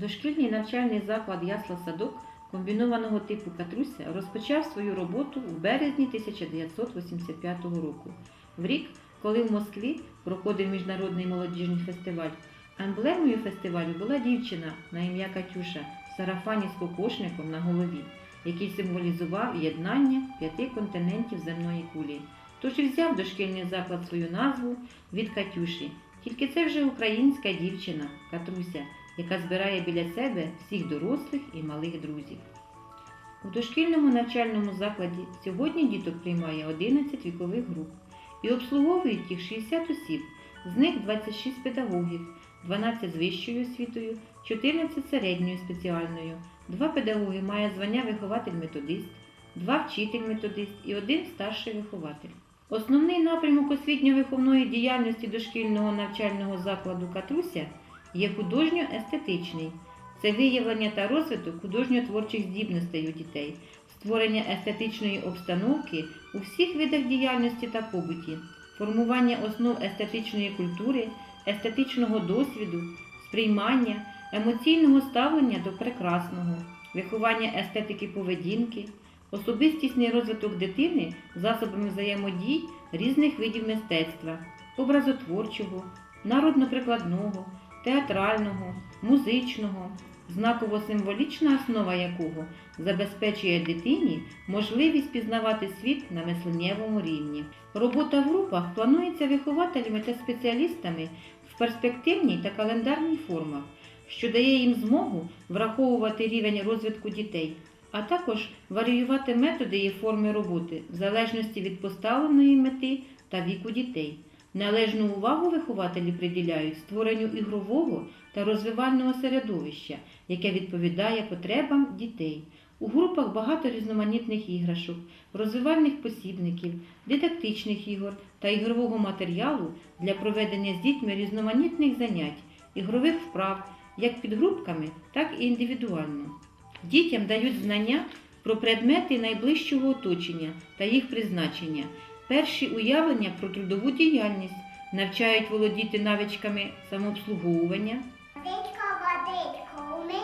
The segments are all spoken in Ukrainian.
Дошкільний навчальний заклад Ясла Садок комбінованого типу Катруся розпочав свою роботу у березні 1985 року, в рік, коли в Москві проходив міжнародний молодіжний фестиваль. Емблемою фестивалю була дівчина на ім'я Катюша в сарафані з кокошником на голові, який символізував єднання п'яти континентів земної кулі. Тож і взяв дошкільний заклад свою назву від Катюші. Тільки це вже українська дівчина Катруся, яка збирає біля себе всіх дорослих і малих друзів. У дошкільному навчальному закладі сьогодні діток приймає 11 вікових груп і обслуговують їх 60 осіб, з них 26 педагогів, 12 з вищою освітою, 14 середньою спеціальною, 2 педагоги має звання вихователь-методист, 2 вчитель-методист і 1 старший вихователь. Основний напрямок освітньо-виховної діяльності дошкільного навчального закладу Катруся є художньо-естетичний. Це виявлення та розвиток художньо-творчих здібностей у дітей, створення естетичної обстановки у всіх видах діяльності та побуті, формування основ естетичної культури, естетичного досвіду, сприймання, емоційного ставлення до прекрасного, виховання естетики поведінки, особистісний розвиток дитини засобами взаємодій різних видів мистецтва, образотворчого, народно-прикладного, театрального, музичного, знаково-символічна основа якого забезпечує дитині можливість пізнавати світ на мисленнєвому рівні. Робота в групах планується вихователями та спеціалістами в перспективній та календарній формах, що дає їм змогу враховувати рівень розвитку дітей, а також варіювати методи і форми роботи в залежності від поставленої мети та віку дітей. Належну увагу вихователі приділяють створенню ігрового та розвивального середовища, яке відповідає потребам дітей. У групах багато різноманітних іграшок, розвивальних посібників, дидактичних ігор та ігрового матеріалу для проведення з дітьми різноманітних занять, ігрових вправ як підгрупками, так і індивідуально. Дітям дають знання про предмети найближчого оточення та їх призначення, перші уявлення про трудову діяльність, навчають володіти навичками самообслуговування, Водичка, водичка, умий,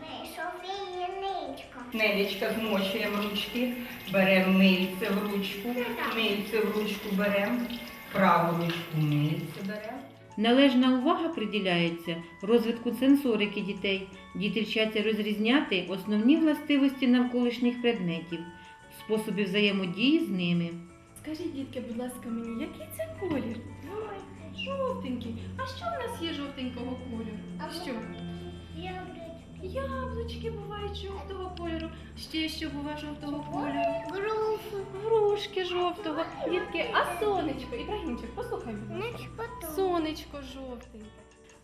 ми Софіїничка. Нелічка змочуємо ручки, беремо мильце в ручку, мильце в ручку беремо, праву ручку мильце беремо. Належна увага приділяється розвитку сенсорики дітей. Діти вчаться розрізняти основні властивості навколишніх предметів, способи взаємодії з ними. Скажіть, дітки, будь ласка, мені, який це колір? Жовтенький. А що в нас є жовтенького кольору? А Що? Яблучко. Яблучки бувають жовтого кольору. Ще що буває жовтого кольору? Груфу. Грушки жовтого. Дітки, а сонечко? Ібрагімчик, послухай, будь ласка. Нечпоту. Сонечко жовтеньке.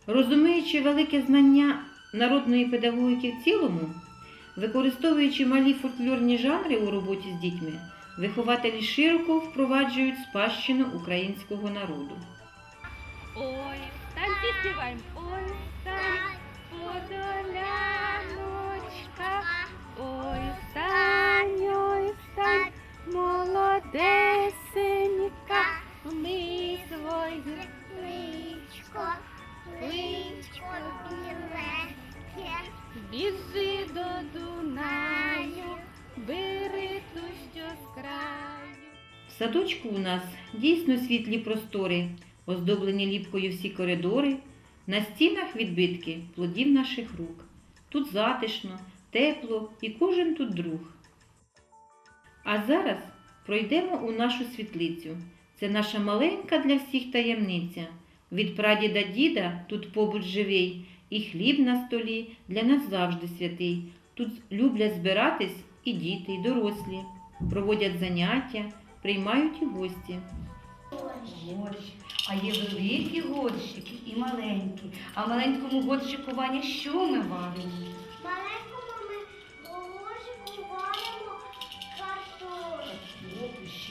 Розуміючи велике знання народної педагогіки в цілому, використовуючи малі фольклорні жанри у роботі з дітьми, вихователі широко впроваджують спадщину українського народу. Ой, танці співаємо. Ой, стань, Садочку у нас дійсно світлі простори, оздоблені ліпкою всі коридори, на стінах відбитки плодів наших рук. Тут затишно, тепло і кожен тут друг. А зараз пройдемо у нашу світлицю. Це наша маленька для всіх таємниця. Від прадіда діда тут побут живий, і хліб на столі для нас завжди святий. Тут люблять збиратись і діти, і дорослі, проводять заняття, приймають і гості. Горщик. А є великі горщики і маленькі. А в маленькому горщику Ваня що ми варимо? Маленькому ми ложку варимо картоплю.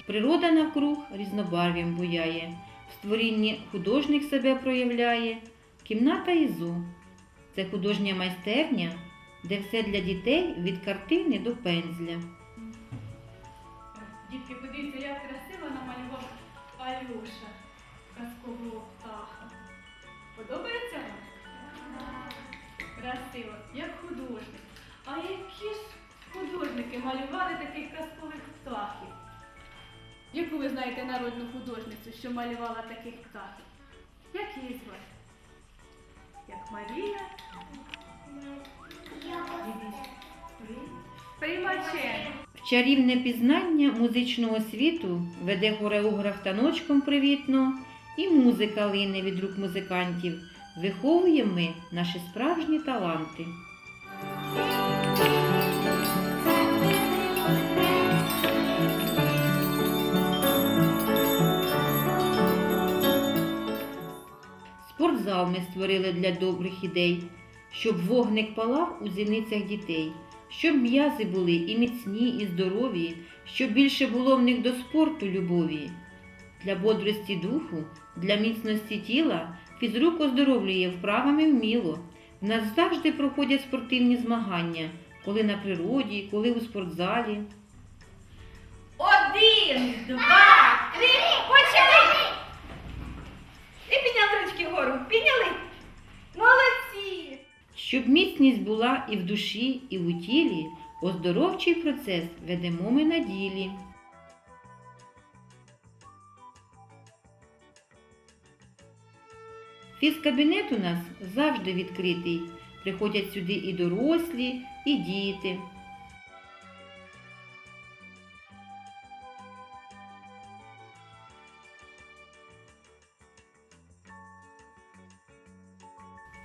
Природа навкруг різнобарв'ям буяє, в створінні художник себе проявляє, кімната ІЗО – це художня майстерня, де все для дітей від картини до пензля. Дітки, подивіться, як красиво намалював Алюша казкового птаха. Подобається вам? красиво, як художник. А які ж художники малювали таких казкових птахів? Яку ви знаєте народну художницю, що малювала таких птахів? Як її звати? Як Марія Приймаченко. Чарівне пізнання музичного світу веде хореограф таночком привітно, і музика лине від рук музикантів. Виховуємо ми наші справжні таланти. Спортзал ми створили для добрих ідей, щоб вогник палав у зіницях дітей, щоб м'язи були і міцні, і здорові, щоб більше було в них до спорту любові. Для бодрості духу, для міцності тіла фізрук оздоровлює вправами вміло. В нас завжди проходять спортивні змагання, коли на природі, коли у спортзалі. Один, два, три, почали! І підняли ручки вгору. Підняли. Щоб міцність була і в душі, і в тілі, оздоровчий процес ведемо ми на ділі. Фізкабінет у нас завжди відкритий. Приходять сюди і дорослі, і діти.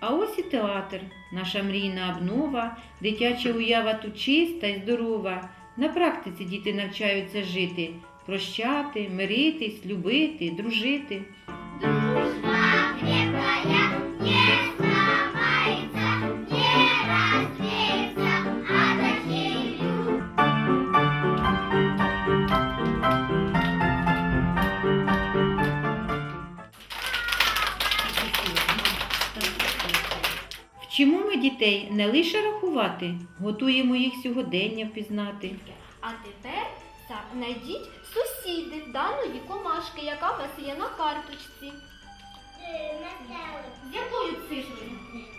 А ось і театр, наша мрійна обнова, дитяча уява тут чиста й здорова. На практиці діти навчаються жити, прощати, миритись, любити, дружити. Дітей не лише рахувати, готуємо їх сьогодення впізнати. А тепер знайдіть сусіди даної комашки, яка у вас є на карточці. З якою цифрою?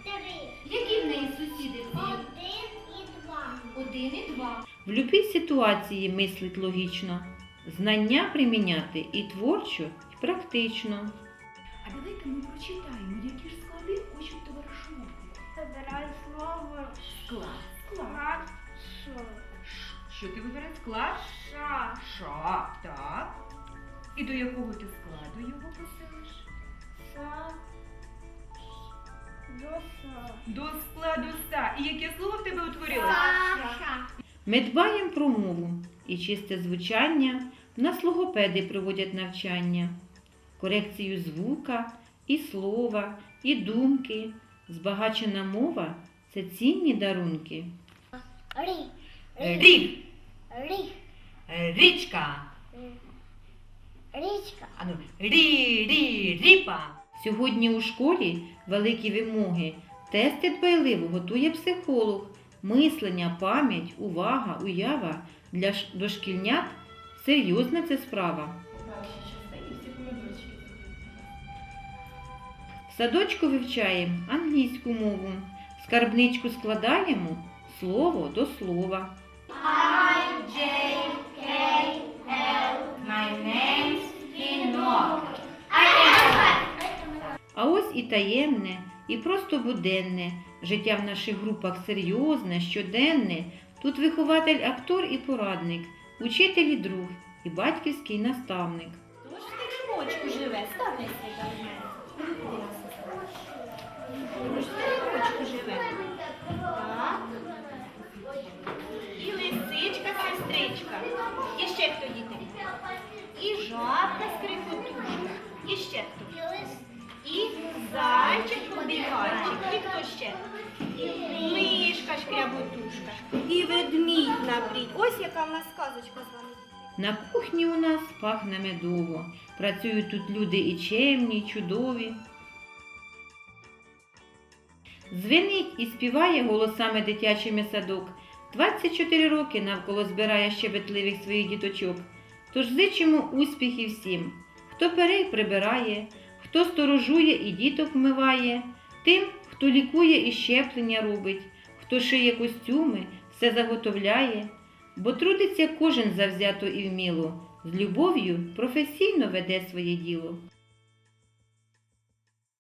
Три. Які в неї сусіди? Один і два. Один і два. В будь-якій ситуації мислить логічно, знання приміняти і творчо, і практично. А давайте ми прочитаємо, які ж склади хочуть товаришувати. Вибираю слово Склад. склад. Шо. Що ти вибираєш? Склад? Ша. Ша. Так. І до якого ти складу його поселиш? Са. До са. До складу ста. І яке слово в тебе утворилось? Саша. Ми дбаємо про мову і чисте звучання, нас логопеди проводять навчання, корекцію звука, і слова, і думки. Збагачена мова це цінні дарунки. Рі. Рів. Рі. Річка. Річка. Ану, рі, рі, ріпа. Сьогодні у школі великі вимоги. Тести дбайливо готує психолог. Мислення, пам'ять, увага, уява для дошкільнят серйозна це справа. Садочку вивчаємо англійську мову. Скарбничку складаємо слово до слова. My name's Enoch. А ось і таємне, і просто буденне. Життя в наших групах серйозне, щоденне. Тут вихователь, актор і порадник, учитель і друг, і батьківський наставник. Тож в теремочку живе, сюди І лисичка, сестричка. І ще хто діти? І жабка скрипотушка. І ще хто? І зайчик побігайчик. І хто ще? Мишка шкряботушка. І ведмідь на брід. Ось яка в нас сказочка з вами. На кухні у нас пахне медово. Працюють тут люди і чемні, і чудові. Звенить і співає голосами дитячими садок. 24 роки навколо збирає щебетливих своїх діточок. Тож зичимо успіхів всім, хто перей прибирає, хто сторожує і діток вмиває, тим, хто лікує і щеплення робить, хто шиє костюми, все заготовляє, бо трудиться кожен завзято і вміло, з любов'ю професійно веде своє діло.